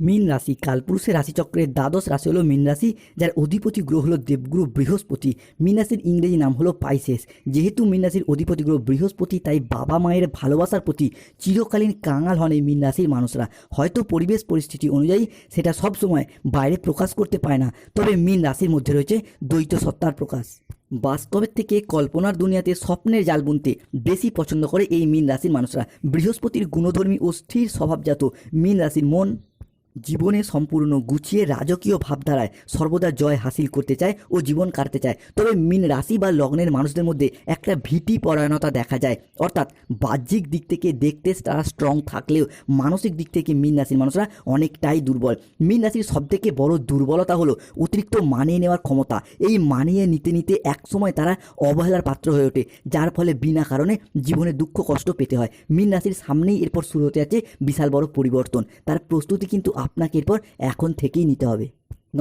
মীন রাশি, কালপুরুষের রাশিচক্রের দ্বাদশ রাশি হলো মীন রাশি, যার অধিপতি গ্রহ হলো দেবগুরু বৃহস্পতি। মীন রাশির ইংরেজি নাম হলো পাইসেস। যেহেতু মীন রাশির অধিপতি গ্রহ বৃহস্পতি, তাই বাবা মায়ের ভালোবাসার প্রতি চিরকালীন কাঙাল হন এই মীন রাশির মানুষরা। হয়তো পরিবেশ পরিস্থিতি অনুযায়ী সেটা সবসময় বাইরে প্রকাশ করতে পায় না। তবে মীন রাশির মধ্যে রয়েছে দ্বৈত সত্তার প্রকাশ। বাস্তবের থেকে কল্পনার দুনিয়াতে স্বপ্নের জাল বুনতে বেশি পছন্দ করে এই মীন রাশির মানুষরা। বৃহস্পতির গুণধর্মী ও স্থির স্বভাবজাত মীন রাশির মন জীবনে সম্পূর্ণ গুছিয়ে রাজকীয় ভাবধারায় সর্বদা জয় হাসিল করতে চায় ও জীবন কাটতে চায়। তবে মিন রাশি বা লগ্নের মানুষদের মধ্যে একটা ভীতি পরায়ণতা দেখা যায়। অর্থাৎ বাহ্যিক দিক থেকে দেখতে তারা স্ট্রং থাকলেও মানসিক দিক থেকে মিন রাশির মানুষরা অনেকটাই দুর্বল। মিন রাশির সবথেকে বড় দুর্বলতা হলো অতিরিক্ত মানিয়ে নেওয়ার ক্ষমতা। এই মানিয়ে নিতে নিতে একসময় তারা অবহেলার পাত্র হয়ে ওঠে, যার ফলে বিনা কারণে জীবনে দুঃখ কষ্ট পেতে হয়। মিন রাশির সামনেই এরপর শুরু হতে যাচ্ছে বিশাল বড় পরিবর্তন। তার প্রস্তুতি কিন্তু আপনাকে এরপর এখন থেকেই নিতে হবে।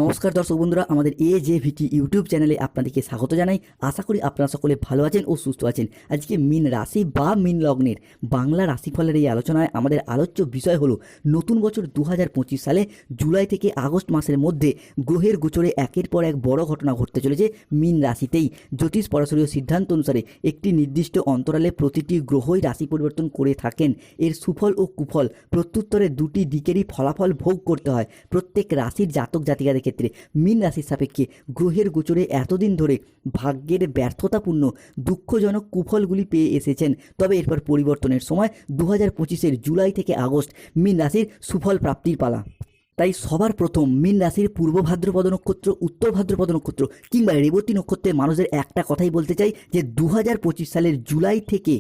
নমস্কার দর্শক বন্ধুরা, আমাদের এ জে ভিটি ইউটিউব চ্যানেলে আপনাদেরকে স্বাগত জানাই। আশা করি আপনারা সকলে ভালো আছেন ও সুস্থ আছেন। আজকে মিন রাশি বা মিন লগ্নের বাংলা রাশিফলের এই আলোচনায় আমাদের আলোচ্য বিষয় হলো, নতুন বছর দু হাজার পঁচিশ সালে জুলাই থেকে আগস্ট মাসের মধ্যে গ্রহের গোচরে একের পর এক বড় ঘটনা ঘটতে চলেছে মিন রাশিতেই। জ্যোতিষ পরাশরীয় সিদ্ধান্ত অনুসারে একটি নির্দিষ্ট অন্তরালে প্রতিটি গ্রহই রাশি পরিবর্তন করে থাকেন। এর সুফল ও কুফল প্রত্যুত্তরে দুটি দিকেরই ফলাফল ভোগ করতে হয়। প্রত্যেক রাশির জাতক জাতিকাদের ক্ষেত্রে মিন রাশির সাপেক্ষে গ্রহের গোচরে এতদিন ধরে ভাগ্যের ব্যর্থতাপূর্ণ, দুঃখজনক কুফলগুলি পেয়ে এসেছেন। তবে এরপর পরিবর্তনের সময় দু হাজার পঁচিশের জুলাই থেকে আগস্ট মিন রাশির সুফল প্রাপ্তির পালা। তাই সবার প্রথম মীন রাশির পূর্ব ভাদ্রপদ নক্ষত্র, উত্তর ভাদ্রপদ নক্ষত্র কিংবা রেবতী নক্ষত্রের মানুষদের একটা কথাই বলতে চাই যে দু হাজার পঁচিশ সালের জুলাই থেকে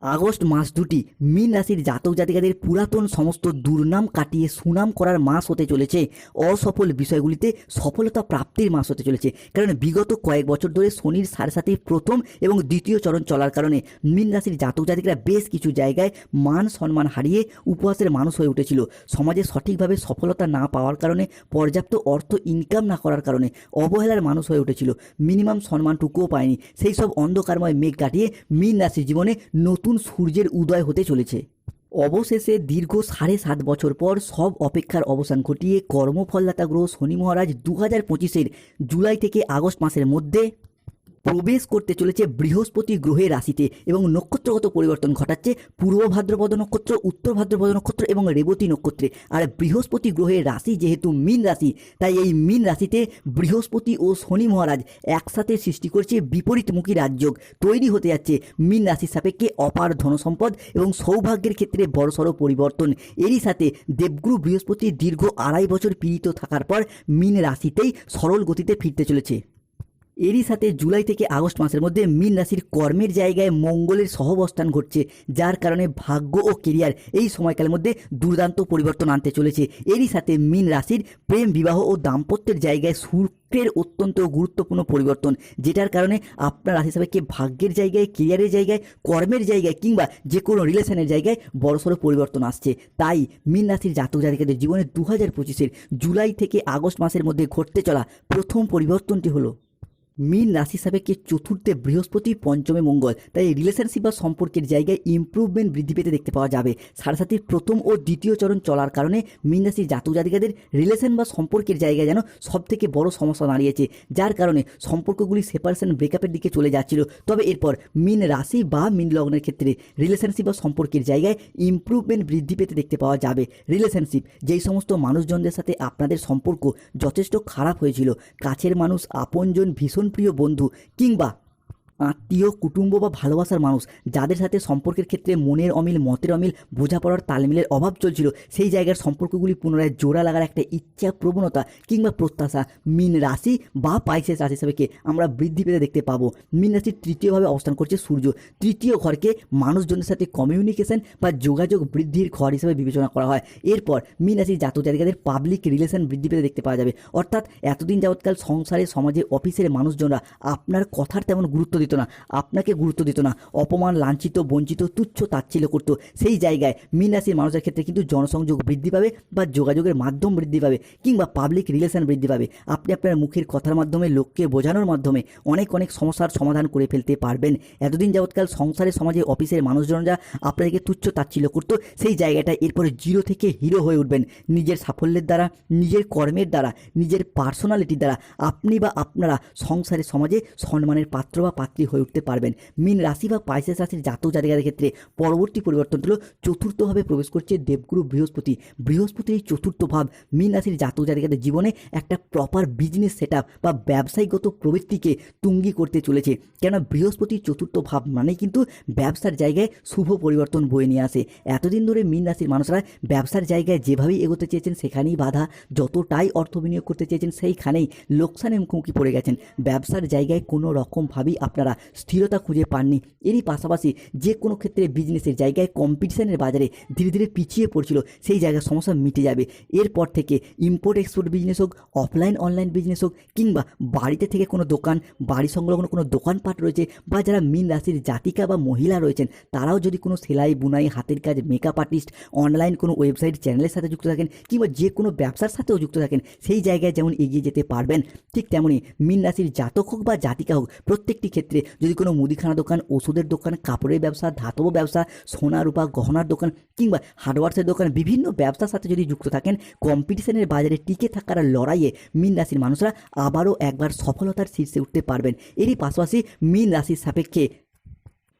আগস্ট মাস দুটি মীন রাশির জাতক জাতিকাদের পুরাতন সমস্ত দুর্নাম কাটিয়ে সুনাম করার মাস হতে চলেছে। অসফল বিষয়গুলিতে সফলতা প্রাপ্তির মাস হতে চলেছে। কারণ বিগত কয়েক বছর ধরে শনির সাড়ে সাথে প্রথম এবং দ্বিতীয় চরণ চলার কারণে মীন রাশির জাতক জাতিকরা বেশ কিছু জায়গায় মান সম্মান হারিয়ে উপহাসের মানুষ হয়ে উঠেছিল। সমাজে সঠিকভাবে সফলতা না পাওয়ার কারণে, পর্যাপ্ত অর্থ ইনকাম না করার কারণে অবহেলার মানুষ হয়ে উঠেছিল। মিনিমাম সম্মানটুকুও পায়নি। সেই সব অন্ধকারময় মেঘ কাটিয়ে মীন রাশির জীবনে নতুন সূর্যের উদয় হতে চলেছে। অবশেষে দীর্ঘ সাড়ে সাত বছর পর সব অপেক্ষার অবসান ঘটিয়ে কর্মফলদাতা গ্রহ শনি মহারাজ দু হাজার পঁচিশের জুলাই থেকে আগস্ট মাসের মধ্যে প্রবেশ করতে চলেছে বৃহস্পতি গ্রহের রাশিতে এবং নক্ষত্রগত পরিবর্তন ঘটাচ্ছে পূর্ব ভাদ্রপদ নক্ষত্র, উত্তর ভাদ্রপদ নক্ষত্র এবং রেবতী নক্ষত্রে। আর বৃহস্পতি গ্রহের রাশি যেহেতু মীন রাশি, তাই এই মীন রাশিতে বৃহস্পতি ও শনি মহারাজ একসাথে সৃষ্টি করছে বিপরীতমুখী রাজযোগ। তৈরি হতে যাচ্ছে মীন রাশির সাপেক্ষে অপার ধনসম্পদ এবং সৌভাগ্যের ক্ষেত্রে বড়সড় পরিবর্তন। এরই সাথে দেবগুরু বৃহস্পতি দীর্ঘ আড়াই বছর পীড়িত থাকার পর মীন রাশিতেই সরল গতিতে ফিরতে চলেছে। এরই সাথে জুলাই থেকে আগস্ট মাসের মধ্যে মীন রাশির কর্মের জায়গায় মঙ্গলের সহবস্থান ঘটছে, যার কারণে ভাগ্য ও কেরিয়ার এই সময়কালের মধ্যে দুর্দান্ত পরিবর্তন আনতে চলেছে। এরই সাথে মীন রাশির প্রেম, বিবাহ ও দাম্পত্যের জায়গায় শুক্রের অত্যন্ত গুরুত্বপূর্ণ পরিবর্তন, যেটার কারণে আপনার রাশি সাপেক্ষে ভাগ্যের জায়গায় কেরিয়ারের জায়গায়, কর্মের জায়গায় কিংবা যে কোনো রিলেশনের জায়গায় বড়সড় পরিবর্তন আসছে। তাই মীন রাশির জাতক জাতিকাদের জীবনে দু হাজার জুলাই থেকে আগস্ট মাসের মধ্যে ঘটতে চলা প্রথম পরিবর্তনটি হলো মীন রাশি সাপেক্ষে চতুর্থে বৃহস্পতি, পঞ্চমে মঙ্গল। তাই রিলেশনশিপ বা সম্পর্কের জায়গায় ইমপ্রুভমেন্ট বৃদ্ধি পেতে দেখতে পাওয়া যাবে। সাড়ে সাতির প্রথম ও দ্বিতীয় চরণ চলার কারণে মীন রাশির জাতক জাতিকাদের রিলেশন বা সম্পর্কের জায়গায় যেন সব থেকে বড় সমস্যা দাঁড়িয়েছে, যার কারণে সম্পর্কগুলি সেপারেশন ব্রেকআপের দিকে চলে যাচ্ছিল। তবে এরপর মীন রাশি বা মীন লগ্নের ক্ষেত্রে রিলেশনশিপ বা সম্পর্কের জায়গায় ইমপ্রুভমেন্ট বৃদ্ধি পেতে দেখতে পাওয়া যাবে। রিলেশনশিপ যেই সমস্ত মানুষজনদের সাথে আপনাদের সম্পর্ক যথেষ্ট খারাপ হয়েছিল, কাছের মানুষ, আপনজন ভীষণ প্রিয় বন্ধু কিংবা আত্মীয়, কুটুম্ব বা ভালোবাসার মানুষ যাদের সাথে সম্পর্কের ক্ষেত্রে মনের অমিল, মতের অমিল, বোঝাপড়ার তালমিলের অভাব চলছিল, সেই জায়গার সম্পর্কগুলি পুনরায় জোড়া লাগার একটা ইচ্ছা প্রবণতা কিংবা প্রত্যাশা মিন রাশি বা পাইসেস রাশি হিসাবেকে আমরা বৃদ্ধি পেতে দেখতে পাবো। মিন রাশির তৃতীয়ভাবে অবস্থান করছে সূর্য। তৃতীয় ঘরকে মানুষজনের সাথে কমিউনিকেশন বা যোগাযোগ বৃদ্ধির ঘর হিসেবে বিবেচনা করা হয়। এরপর মিন রাশির জাতক জাতিকাদের পাবলিক রিলেশন বৃদ্ধি পেতে দেখতে পাওয়া যাবে। অর্থাৎ এতদিন যাবৎকাল সংসারে, সমাজে অফিসের মানুষজনরা আপনার কথার তেমন গুরুত্ব দিত না, আপনাকে গুরুত্ব দিত না। অপমান, লাঞ্ছিত, বঞ্চিত, তুচ্ছ, তাচ্ছিল্য করতো। সেই জায়গায় মীন রাশির মানুষের ক্ষেত্রে কিন্তু জনসংযোগ বৃদ্ধি পাবে বা যোগাযোগের মাধ্যম বৃদ্ধি পাবে কিংবা পাবলিক রিলেশন বৃদ্ধি পাবে। আপনি আপনার মুখের কথার মাধ্যমে, লোককে বোঝানোর মাধ্যমে অনেক অনেক সমস্যার সমাধান করে ফেলতে পারবেন। এতদিন যাবৎকাল সংসারে, সমাজে, অফিসের মানুষজনরা আপনাদেরকে তুচ্ছ, তাচ্ছিল্য করতো, সেই জায়গাটা এরপরে জিরো থেকে হিরো হয়ে উঠবেন। নিজের সাফল্যের দ্বারা, নিজের কর্মের দ্বারা, নিজের পার্সোনালিটির দ্বারা আপনি বা আপনারা সংসারে, সমাজে সম্মানের পাত্র বা পাত্রী হয়ে উঠতে পারবেন। মিন রাশি বা পাইসেস রাশির জাতক জাতিকাদের ক্ষেত্রে পরবর্তী পরিবর্তন হলো চতুর্থভাবে প্রবেশ করছে দেবগুরু বৃহস্পতি। বৃহস্পতির এই চতুর্থ ভাব মিন রাশির জাতক জাতিকাদের জীবনে একটা প্রপার বিজনেস সেট বা ব্যবসায়িকগত প্রবৃত্তিকে তুঙ্গি করতে চলেছে। কেন বৃহস্পতির চতুর্থ ভাব মানে কিন্তু ব্যবসার জায়গায় শুভ পরিবর্তন বয়ে নিয়ে আসে। এতদিন ধরে মিন রাশির মানুষরা ব্যবসার জায়গায় যেভাবেই এগোতে চেয়েছেন সেখানেই বাধা, যতটাই অর্থ বিনিয়োগ করতে চেয়েছেন সেইখানেই লোকসানের মুখোমুখি পড়ে গেছেন। ব্যবসার জায়গায় কোনো রকমভাবেই আপনারা স্থিরতা খুঁজে পাননি। এরই পাশাপাশি যে কোনো ক্ষেত্রে বিজনেসের জায়গায় কম্পিটিশনের বাজারে ধীরে ধীরে পিছিয়ে পড়ছিল, সেই জায়গার সমস্যা মিটে যাবে। এরপর থেকে ইম্পোর্ট এক্সপোর্ট বিজনেস হোক অফলাইন অনলাইন বিজনেস হোক, কিংবা বাড়িতে থেকে কোনো দোকান, বাড়ি সংলগ্ন কোনো দোকানপাট রয়েছে, বা যারা মিন রাশির জাতিকা বা মহিলা রয়েছেন, তারাও যদি কোনো সেলাই, বুনাই, হাতের কাজ মেকআপ আর্টিস্ট অনলাইন কোনো ওয়েবসাইট চ্যানেলের সাথে যুক্ত থাকেন, কিংবা যে কোনো ব্যবসার সাথেও যুক্ত থাকেন, সেই জায়গায় যেমন এগিয়ে যেতে পারবেন, ঠিক তেমনই মিন রাশির জাতক হোক বা জাতিকা হোক, প্রত্যেকটি ক্ষেত্রে যদি কোনো মুদিখানা দোকান, ওষুধের দোকান, কাপড়ের ব্যবসা, ধাতব ব্যবসা সোনা রূপা, গহনার দোকান কিংবা হার্ডওয়ার্সের দোকান, বিভিন্ন ব্যবসার সাথে যদি যুক্ত থাকেন কম্পিটিশনের বাজারে টিকে থাকার লড়াইয়ে মিন রাশির মানুষরা আবারও একবার সফলতার শীর্ষে উঠতে পারবেন। এরই পাশাপাশি মিন রাশির সাপেক্ষে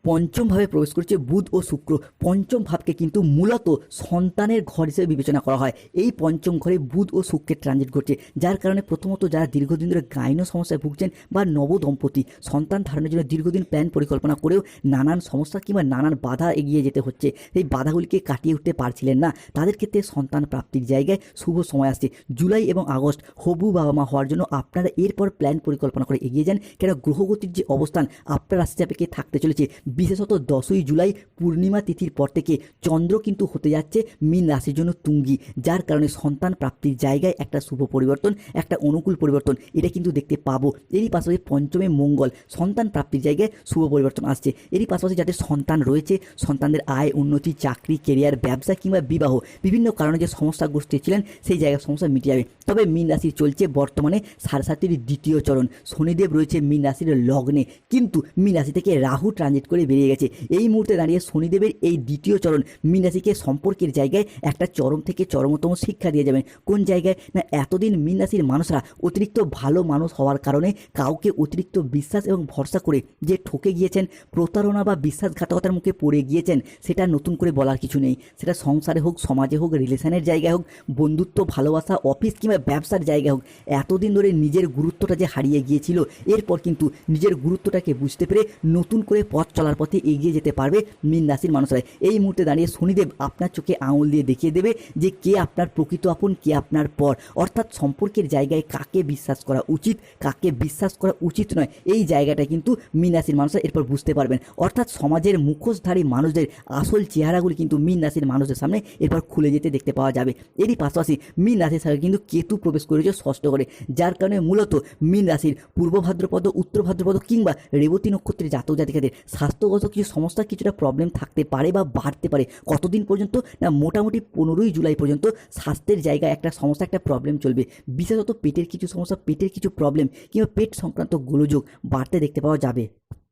পঞ্চম ভাবে প্রবেশ করছে বুধ ও শুক্র। পঞ্চম ভাবকে কিন্তু মূলত সন্তানের ঘর হিসেবে বিবেচনা করা হয়। এই পঞ্চম ঘরে বুধ ও শুক্রের ট্রানজিট ঘটছে যার কারণে প্রথমত যারা দীর্ঘদিন ধরে গাইনো সমস্যায় ভুগছেন বা নব দম্পতি সন্তান ধারণের জন্য দীর্ঘদিন প্ল্যান পরিকল্পনা করেও নানান সমস্যা কিংবা নানান বাধা এগিয়ে যেতে হচ্ছে। এই বাধাগুলিকে কাটিয়ে উঠতে পারছিলেন না। তাদের ক্ষেত্রে সন্তান প্রাপ্তির জায়গায় শুভ সময় আসছে। জুলাই এবং আগস্ট হবু বাবা মা হওয়ার জন্য আপনারা এরপর প্ল্যান পরিকল্পনা করে এগিয়ে যান। কেন? গ্রহগতির যে অবস্থান, আপনার চাপেকে থাকতে চলেছে? বিশেষত দশই জুলাই পূর্ণিমা তিথির পর থেকে চন্দ্র কিন্তু হতে যাচ্ছে মীন রাশির জন্য তুঙ্গি, যার কারণে সন্তান প্রাপ্তির জায়গায় একটা শুভ পরিবর্তন, একটা অনুকূল পরিবর্তন এটা কিন্তু দেখতে পাবো। এরই পাশাপাশি পঞ্চমে মঙ্গল, সন্তান প্রাপ্তির জায়গায় শুভ পরিবর্তন আসছে। এরই পাশাপাশি যাদের সন্তান রয়েছে, সন্তানদের আয়, উন্নতি, চাকরি কেরিয়ার ব্যবসা কিংবা বিবাহ বিভিন্ন কারণে যে সমস্যাগ্রস্ত ছিলেন, সেই জায়গায় সমস্যা মিটে যাবে। তবে মীন রাশি চলছে বর্তমানে সারসাতির দ্বিতীয় চরণ। শনিদেব রয়েছে মীন রাশির লগ্নে। কিন্তু মীন রাশি থেকে রাহু ট্রানজিট করে বেরিয়ে গেছে। এই মুহূর্তে দাঁড়িয়ে শনিদেবের এই দ্বিতীয় চরণ মীন রাশিকে সম্পর্কের জায়গায় একটা চরম থেকে চরমতম শিক্ষা দিয়ে যাবেন। কোন জায়গায়? না, এতদিন মীন রাশির মানুষরা অতিরিক্ত ভালো মানুষ হওয়ার কারণে কাউকে অতিরিক্ত বিশ্বাস এবং ভরসা করে যে ঠকে গিয়েছেন, প্রতারণা বা বিশ্বাসঘাতকতার মুখে পড়ে গিয়েছেন, সেটা নতুন করে বলার কিছু নেই। সেটা সংসারে হোক, সমাজে হোক, রিলেশনের জায়গায় হোক, বন্ধুত্ব, ভালোবাসা, অফিস কিংবা ব্যবসার জায়গায় হোক, এতদিন ধরে নিজের গুরুত্বটা যে হারিয়ে গিয়েছিল, এরপর কিন্তু নিজের গুরুত্বটাকে বুঝতে পেরে নতুন করে পথ চলার পথে এগিয়ে যেতে পারবে মীন রাশির মানুষরা এই মুহূর্তে দাঁড়িয়ে শনিদেব আপনার চোখে আঙুল দিয়ে দেখিয়ে দেবে যে কে আপনার প্রকৃত আপন, কে আপনার পর। অর্থাৎ সম্পর্কের জায়গায় কাকে বিশ্বাস করা উচিত, কাকে বিশ্বাস করা উচিত নয়, এই জায়গাটা কিন্তু মীন রাশির মানুষরা এরপর বুঝতে পারবেন। অর্থাৎ সমাজের মুখোশধারী মানুষদের আসল চেহারাগুলি কিন্তু মীন রাশির মানুষের সামনে এরপর খুলে যেতে দেখতে পাওয়া যাবে। এরই পাশাপাশি মীন রাশির সাথে কিন্তু কেতু প্রবেশ করেছে ষষ্ঠ করে যার কারণে মূলত মীন রাশির পূর্ব ভাদ্রপদ, উত্তর ভাদ্রপদ কিংবা রেবতী নক্ষত্রের জাতক জাতিকাদের স্বাস্থ্যগত কিছু সমস্যা কিছুটা প্রবলেম থাকতে পারে বা বাড়তে পারে, কতদিন পর্যন্ত? না, মোটামুটি পনেরোই জুলাই পর্যন্ত স্বাস্থ্যের জায়গায় একটা সমস্যা, একটা প্রবলেম চলবে। বিশেষত পেটের কিছু সমস্যা, পেটের কিছু প্রবলেম কিংবা পেট সংক্রান্ত গোলযোগ বাড়তে দেখতে পাওয়া যাবে।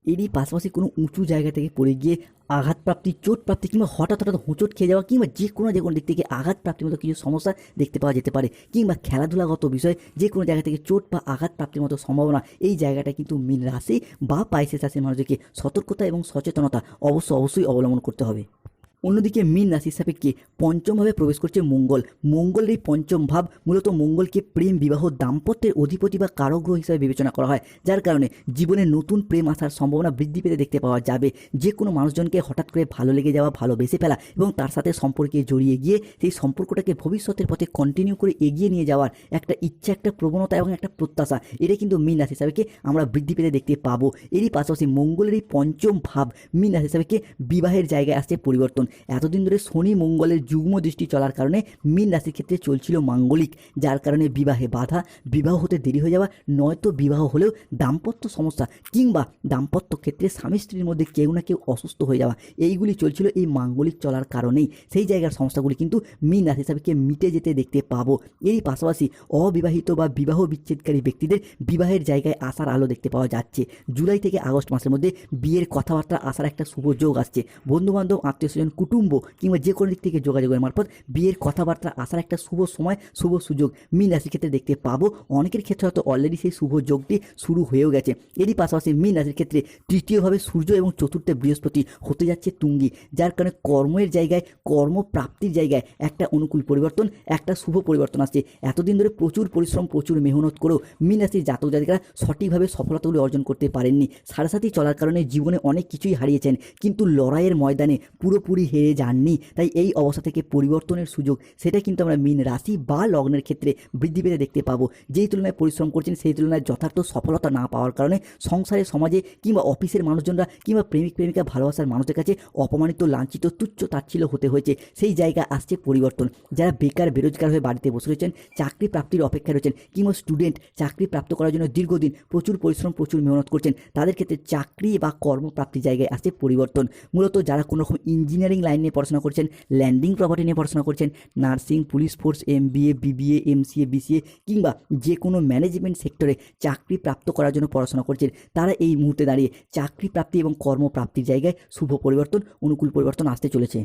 এরই পাশাপাশি কোনো উঁচু জায়গা থেকে পড়ে গিয়ে আঘাতপ্রাপ্তি, চোটপ্রাপ্তি কিংবা হঠাৎ হঠাৎ হোঁচট খেয়ে যাওয়া কিংবা যে কোনো যে কোনো দিক থেকে আঘাতপ্রাপ্তির মতো কিছু সমস্যা দেখতে পাওয়া যেতে পারে কিংবা খেলাধুলাগত বিষয়ে যে কোনো জায়গা থেকে চোট বা আঘাতপ্রাপ্তির মতো সম্ভাবনা, এই জায়গাটা কিন্তু মিন রাশি বা পাইসেস রাশির মানুষদেরকে সতর্কতা এবং সচেতনতা অবশ্য অবশ্যই অবলম্বন করতে হবে। অন্যদিকে মীন রাশির সাপেক্ষে পঞ্চমভাবে প্রবেশ করছে মঙ্গল। মঙ্গলের এই পঞ্চম ভাব মূলত মঙ্গলকে প্রেম, বিবাহ, দাম্পত্যের অধিপতি বা কারগ্রহ হিসাবে বিবেচনা করা হয়, যার কারণে জীবনে নতুন প্রেম আসার সম্ভাবনা বৃদ্ধি পেতে দেখতে পাওয়া যাবে। যে কোনো মানুষজনকে হঠাৎ করে ভালো লেগে যাওয়া ভালোবেসে ফেলা এবং তার সাথে সম্পর্কে জড়িয়ে গিয়ে সেই সম্পর্কটাকে ভবিষ্যতের পথে কন্টিনিউ করে এগিয়ে নিয়ে যাওয়ার একটা ইচ্ছা, একটা প্রবণতা এবং একটা প্রত্যাশা, এটা কিন্তু মীন রাশি হিসাবেকে আমরা বৃদ্ধি পেতে দেখতে পাবো। এরই পাশাপাশি মঙ্গলের এই পঞ্চম ভাব মীন রাশি হিসাবেকে বিবাহের জায়গায় আসছে পরিবর্তন। এতদিন ধরে শনি মঙ্গলের যুগ্ম দৃষ্টি চলার কারণে মীন রাশির ক্ষেত্রে চলছিল মাঙ্গলিক, যার কারণে বিবাহে বাধা, বিবাহ হতে দেরি হয়ে যাওয়া, নয়তো বিবাহ হলেও দাম্পত্য সমস্যা কিংবা দাম্পত্য ক্ষেত্রে স্বামী স্ত্রীর মধ্যে কেউ না কেউ অসুস্থ হয়ে যাওয়া, এইগুলি চলছিল এই মাঙ্গলিক চলার কারণেই। সেই জায়গার সমস্যাগুলি কিন্তু মীন রাশি হিসাবে মিটে যেতে দেখতে পাবো। এরই পাশাপাশি অবিবাহিত বা বিবাহ বিচ্ছেদকারী ব্যক্তিদের বিবাহের জায়গায় আসার আলো দেখতে পাওয়া যাচ্ছে। জুলাই থেকে আগস্ট মাসের মধ্যে বিয়ের কথাবার্তা আসার একটা শুভ যোগ আসছে। বন্ধুবান্ধব আত্মীয় স্বজন কুটুম্ব কিংবা যে কোনো দিক থেকে যোগাযোগের মারফত বিয়ের কথাবার্তা আসার একটা শুভ সময়, শুভ সুযোগ মীন রাশির ক্ষেত্রে দেখতে পাবো। অনেকের ক্ষেত্রে হয়তো অলরেডি সেই শুভ যোগটি শুরু হয়েও গেছে। এরই পাশাপাশি মীন রাশির ক্ষেত্রে তৃতীয়ভাবে সূর্য এবং চতুর্থে বৃহস্পতি হতে যাচ্ছে তুঙ্গি, যার কারণে কর্মের জায়গায়, কর্মপ্রাপ্তির জায়গায় একটা অনুকূল পরিবর্তন, একটা শুভ পরিবর্তন আসছে। এতদিন ধরে প্রচুর পরিশ্রম, প্রচুর মেহনত করেও মীন রাশির জাতক জাতিকারা সঠিকভাবে সফলতাগুলি অর্জন করতে পারেননি। সাড়ে সাথে চলার কারণে জীবনে অনেক কিছুই হারিয়েছেন, কিন্তু লড়াইয়ের ময়দানে পুরোপুরি হেরে যাননি। তাই এই অবস্থা থেকে পরিবর্তনের সুযোগ সেটা কিন্তু আমরা মীন রাশি বা লগ্নের ক্ষেত্রে বৃদ্ধি পেতে দেখতে পাবো। যেই তুলনায় পরিশ্রম করছেন, সেই তুলনায় যথার্থ সফলতা না পাওয়ার কারণে সংসারে, সমাজে কিংবা অফিসের মানুষজনরা কিংবা প্রেমিক, প্রেমিকা ভালোবাসার মানুষের কাছে অপমানিত, লাঞ্ছিত, তুচ্ছ, তাচ্ছিল্য হতে হয়েছে। সেই জায়গায় আসছে পরিবর্তন। যারা বেকার, বেরোজগার হয়ে বাড়িতে বসে রয়েছেন চাকরি প্রাপ্তির অপেক্ষায় রয়েছেন কিংবা স্টুডেন্ট চাকরি প্রাপ্ত করার জন্য দীর্ঘদিন প্রচুর পরিশ্রম, প্রচুর মেহনত করছেন, তাদের ক্ষেত্রে চাকরি বা কর্মপ্রাপ্তির জায়গায় আসছে পরিবর্তন। মূলত যারা কোনো রকম ইঞ্জিনিয়ারিং লাইন নিয়ে পড়াশোনা করছেন ল্যান্ডিং প্রপার্টি নিয়ে পড়াশোনা করছেন nursing police force MBA BBA MCA BCA কিংবা যে কোনো ম্যানেজমেন্ট সেক্টরে চাকরি প্রাপ্ত করার জন্য পড়াশোনা করছেন, তারা এই মুহূর্তে দাঁড়িয়ে চাকরি প্রাপ্তি এবং কর্মপ্রাপ্তির জায়গায় শুভ পরিবর্তন, অনুকূল পরিবর্তন আসতে চলেছে।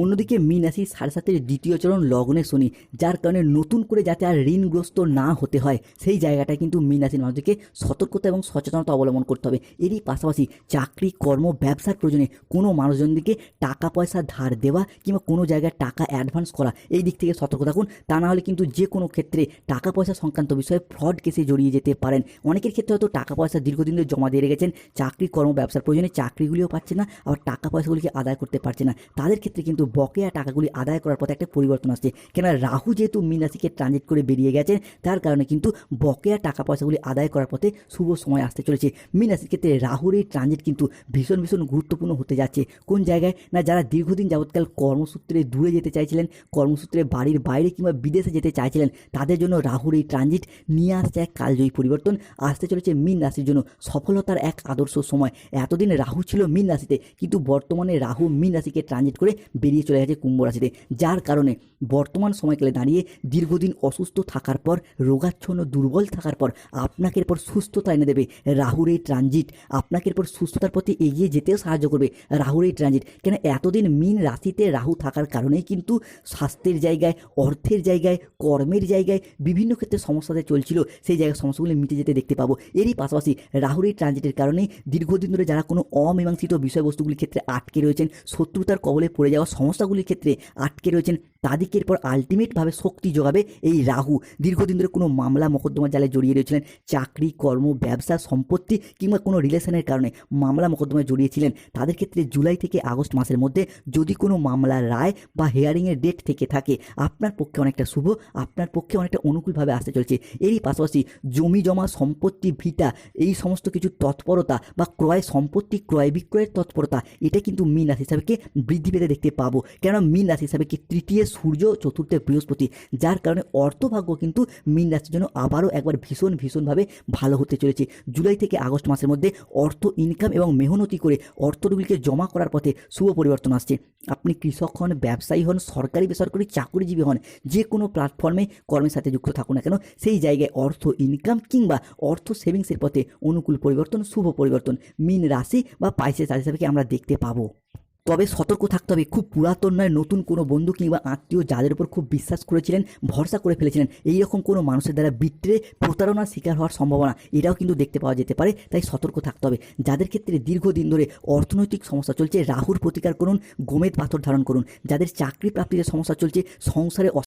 অন্যদিকে মীন রাশি সাড়ে সাতের দ্বিতীয় চরণ লগ্নে শনি, যার কারণে নতুন করে যাতে আর ঋণগ্রস্ত না হতে হয়, সেই জায়গাটা কিন্তু মীন রাশির মানুষদেরকে সতর্কতা এবং সচেতনতা অবলম্বন করতে হবে। এরই পাশাপাশি চাকরি, কর্ম, ব্যবসার প্রয়োজনে কোনো মানুষজনদেরকে টাকা পয়সা ধার দেওয়া কিংবা কোনো জায়গায় টাকা অ্যাডভান্স করা, এই দিক থেকে সতর্ক থাকুন। তা না হলে কিন্তু যে কোনো ক্ষেত্রে টাকা পয়সা সংক্রান্ত বিষয়ে ফ্রড কেসে জড়িয়ে যেতে পারেন। অনেকের ক্ষেত্রে হয়তো টাকা পয়সা দীর্ঘদিন ধরে জমা দিয়ে রেখেছেন, চাকরি, কর্ম, ব্যবসার প্রয়োজনে চাকরিগুলিও পাচ্ছে না, আবার টাকা পয়সাগুলিকে আদায় করতে পারছে না। তাদের ক্ষেত্রে কিন্তু বকেয়া টাকাগুলি আদায় করার পথে একটা পরিবর্তন আসছে। কেননা রাহু যেহেতু মীন রাশিকে ট্রানজিট করে বেরিয়ে গেছেন, তার কারণে কিন্তু বকেয়া টাকা পয়সাগুলি আদায় করার পথে শুভ সময় আসতে চলেছে। মীন রাশির ক্ষেত্রে রাহুর এই ট্রানজিট কিন্তু ভীষণ ভীষণ গুরুত্বপূর্ণ হতে যাচ্ছে। কোন জায়গায়? না, যারা দীর্ঘদিন যাবৎকাল কর্মসূত্রে দূরে যেতে চাইছিলেন, কর্মসূত্রে বাড়ির বাইরে কিংবা বিদেশে যেতে চাইছিলেন, তাদের জন্য রাহুর এই ট্রানজিট নিয়ে আসছে এক কালজয়ী পরিবর্তন। আসতে চলেছে মীন রাশির জন্য সফলতার এক আদর্শ সময়। এতদিন রাহু ছিল মীন রাশিতে কিন্তু বর্তমানে রাহু মীন রাশিকে ট্রানজিট করে বেরিয়ে চলে গেছে কুম্ভ রাশিতে, যার কারণে বর্তমান সময়কালে দাঁড়িয়ে দীর্ঘদিন অসুস্থ থাকার পর, রোগাচ্ছন্ন, দুর্বল থাকার পর আপনাকে এরপর সুস্থতা এনে দেবে। রাহুর এই ট্রানজিট আপনাকে এরপর সুস্থতার প্রতি এগিয়ে যেতেও সাহায্য করবে রাহুর এই ট্রানজিট কেন এতদিন মীন রাশিতে রাহু থাকার কারণেই কিন্তু স্বাস্থ্যের জায়গায়, অর্থের জায়গায়, কর্মের জায়গায় বিভিন্ন ক্ষেত্রে সমস্যাতে চলছিল। সেই জায়গায় সমস্যাগুলি মিটে যেতে দেখতে পাবো। এরই পাশাপাশি রাহুর এই ট্রানজিটের কারণে দীর্ঘদিন ধরে যারা কোনো অমীমাংসিত বিষয়বস্তুগুলির ক্ষেত্রে আটকে রয়েছেন, শত্রুতার কবলে পড়ে যাওয়া সমস্যাগুলির ক্ষেত্রে আটকে রয়েছেন তাদেরকে এরপর আলটিমেটভাবে শক্তি যোগাবে এই রাহু। দীর্ঘদিন ধরে কোনো মামলা মোকদ্দমা জালে জড়িয়ে রয়েছিলেন। চাকরি, কর্ম, ব্যবসা, সম্পত্তি কিংবা কোনো রিলেশনের কারণে মামলা মোকদ্দমায় জড়িয়েছিলেন। তাদের ক্ষেত্রে জুলাই থেকে আগস্ট মাসের মধ্যে যদি কোনো মামলার রায় বা হেয়ারিংয়ের ডেট থেকে থাকে, আপনার পক্ষে অনেকটা শুভ, আপনার পক্ষে অনেকটা অনুকূলভাবে আসতে চলছে। এরই পাশাপাশি জমি জমা, সম্পত্তি ভিটা, এই সমস্ত কিছু তৎপরতা বা ক্রয় সম্পত্তি, ক্রয় বিক্রয়ের তৎপরতা, এটা কিন্তু মীন রাশি হিসাবেকে বৃদ্ধি পেতে দেখতে পাবো। কেন মীন রাশি হিসাবে কি তৃতীয় সূর্য চতুর্থে বৃহস্পতি, যার কারণে অর্থভাগ্য কিন্তু মীন রাশির জন্য আবারও একবার ভীষণ, ভীষণভাবে ভালো হতে চলেছে। জুলাই থেকে আগস্ট মাসের মধ্যে অর্থ ইনকাম এবং মেহনতি করে অর্থগুলিকে জমা করার পথে শুভ পরিবর্তন আসছে। আপনি কৃষক হন, ব্যবসায়ী হন, সরকারি, বেসরকারি, চাকরিজীবী হন, যে কোনো প্ল্যাটফর্মে কর্মের সাথে যুক্ত থাকুন না কেন, সেই জায়গায় অর্থ ইনকাম কিংবা অর্থ সেভিংসের পথে অনুকূল পরিবর্তন, শুভ পরিবর্তন, মিন রাশি বা পাইসেস রাশি হিসাবে আমরা দেখতে পাবো? তবে সতর্ক থাকতে হবে। খুব পুরাতন নয়, নতুন কোনো বন্ধু কিংবা আত্মীয় যাদের উপর খুব বিশ্বাস করেছিলেন, ভরসা করে ফেলেছিলেন। এই রকম কোনো মানুষের দ্বারা বিট্রে, প্রতারণার শিকার হওয়ার সম্ভাবনা এটাও কিন্তু দেখতে পাওয়া যেতে পারে, তাই সতর্ক থাকতে হবে। যাদের ক্ষেত্রে দীর্ঘদিন ধরে অর্থনৈতিক সমস্যা চলছে, রাহুর প্রতিকার করুন, গোমেদ পাথর ধারণ করুন। যাদের চাকরি প্রাপ্তিতে সমস্যা চলছে, সংসারে